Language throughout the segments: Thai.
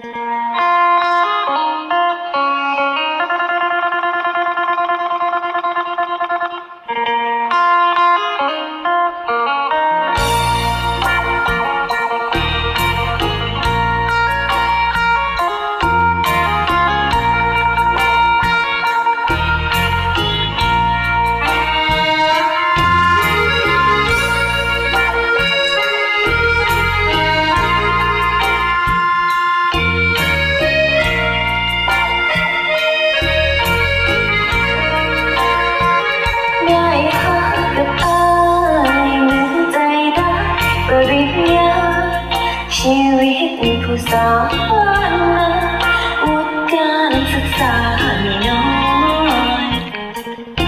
ไชีวิตผู้สาวนาวุฒิการศึกษาไม่น้อย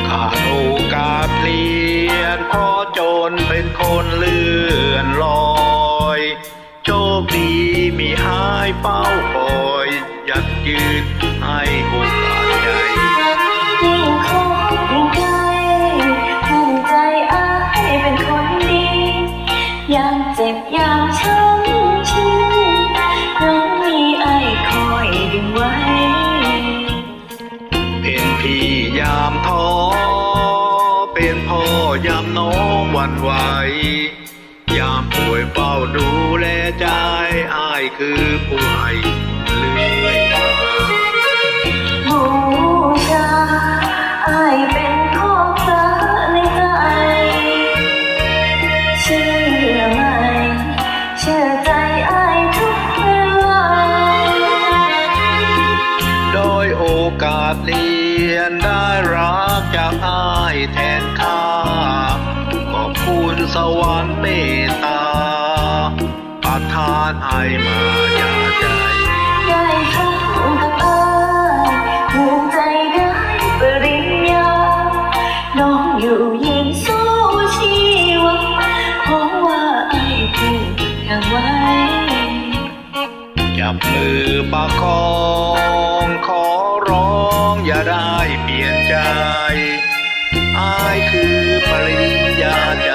ขาดโอกาสเปลี่ยนเพราะจนเป็นคนเลื่อนลอย โชคดีมีหายเป้าคอยยัดยืดให้โอกาสใหญ่ยิ่งคบยิ่งใกล้ภูมิใจอายเป็นคนดี ยามเจ็บยามช้ำ พี่ยามท้อเป็นพ่อยามน้องวันไหว ยามป่วยเฝ้าดูแลใจอายคือผู้ให้เลื่อยมาบูชาอายเป็นของพระในใจเชื่อไหมเชื่อใจอายทุกเวลาโดยโอกาสเรี ยนได้รักจากอายแทนค่าขอบคุณสวรรค์เมตตาประทานอายมาอย่าใจได้ทำกับอายภูมิใจได้ปริญญาน้องอยู่ยิงสู้ชีวะเพราะว่าอายคือทางไว้จับมือประคองขอร้ อย่าได้เปลี่ยนใจอายคือปริญญาใจ